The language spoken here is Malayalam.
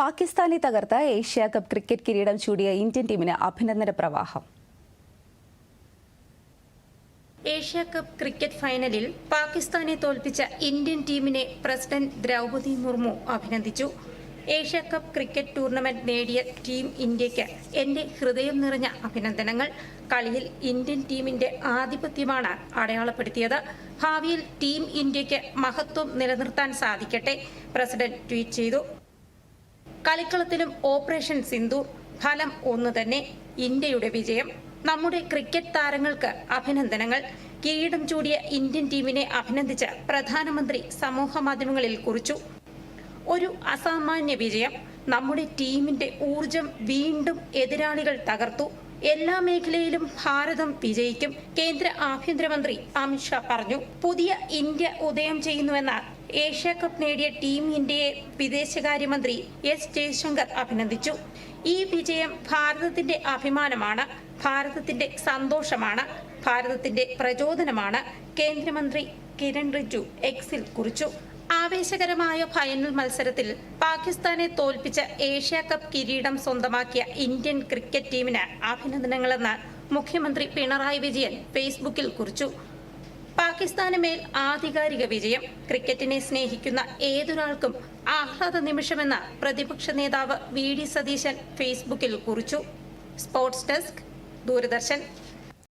പാകിസ്ഥാനെ തകർത്ത ഏഷ്യ കപ്പ് ക്രിക്കറ്റ് കിരീടം ചൂടിയ ഇന്ത്യൻ ടീമിന് അഭിനന്ദന പ്രവാഹം. ഏഷ്യ കപ്പ് ക്രിക്കറ്റ് ഫൈനലിൽ പാകിസ്ഥാനെ തോൽപ്പിച്ച ഇന്ത്യൻ ടീമിനെ പ്രസിഡന്റ് ദ്രൗപതി മുർമു അഭിനന്ദിച്ചു. ഏഷ്യ കപ്പ് ക്രിക്കറ്റ് ടൂർണമെന്റ് നേടിയ ടീം ഇന്ത്യയ്ക്ക് എന്റെ ഹൃദയം നിറഞ്ഞ അഭിനന്ദനങ്ങൾ. കളിയിൽ ഇന്ത്യൻ ടീമിന്റെ ആധിപത്യമാണ് അടയാളപ്പെടുത്തിയത്. ഭാവിയിൽ ടീം ഇന്ത്യയ്ക്ക് മഹത്വം നിലനിർത്താൻ സാധിക്കട്ടെ പ്രസിഡന്റ് ട്വീറ്റ് ചെയ്തു. കളിക്കളത്തിലും ഓപ്പറേഷൻ സിന്ധു. ഫലം ഒന്ന് തന്നെ ഇന്ത്യയുടെ വിജയം. നമ്മുടെ ക്രിക്കറ്റ് താരങ്ങൾക്ക് അഭിനന്ദനങ്ങൾ. കിരീടം ചൂടിയ ഇന്ത്യൻ ടീമിനെ അഭിനന്ദിച്ച് പ്രധാനമന്ത്രി സമൂഹ മാധ്യമങ്ങളിൽ കുറിച്ചു. ഒരു അസാമാന്യ വിജയം. നമ്മുടെ ടീമിന്റെ ഊർജം വീണ്ടും എതിരാളികൾ തകർത്തു. എല്ലാ മേഖലയിലും ഭാരതം വിജയിക്കും. കേന്ദ്ര ആഭ്യന്തരമന്ത്രി അമിത്ഷാ പറഞ്ഞു. പുതിയ ഇന്ത്യ ഉദയം ചെയ്യുന്നുവെന്ന ഏഷ്യ കപ്പ് നേടിയ ടീം ഇന്ത്യയെ വിദേശകാര്യമന്ത്രി എസ് ജയശങ്കർ അഭിനന്ദിച്ചു. ഈ വിജയം ഭാരതത്തിന്റെ അഭിമാനമാണ് ഭാരതത്തിന്റെ സന്തോഷമാണ് ഭാരതത്തിന്റെ പ്രചോദനമാണ് കേന്ദ്രമന്ത്രി കിരൺ റിജു എക്സിൽ കുറിച്ചു. ആവേശകരമായ ഫൈനൽ മത്സരത്തിൽ പാകിസ്ഥാനെ തോൽപ്പിച്ച ഏഷ്യ കപ്പ് കിരീടം സ്വന്തമാക്കിയ ഇന്ത്യൻ ക്രിക്കറ്റ് ടീമിന് അഭിനന്ദനങ്ങളെന്ന് മുഖ്യമന്ത്രി പിണറായി വിജയൻ ഫേസ്ബുക്കിൽ കുറിച്ചു. പാകിസ്ഥാന് മേൽ ആധികാരിക വിജയം. ക്രിക്കറ്റിനെ സ്നേഹിക്കുന്ന ഏതൊരാൾക്കും ആഹ്ലാദ നിമിഷമെന്ന പ്രതിപക്ഷ നേതാവ് വി ഡി സതീശൻ ഫേസ്ബുക്കിൽ കുറിച്ചു. Sports desk Doordarshan.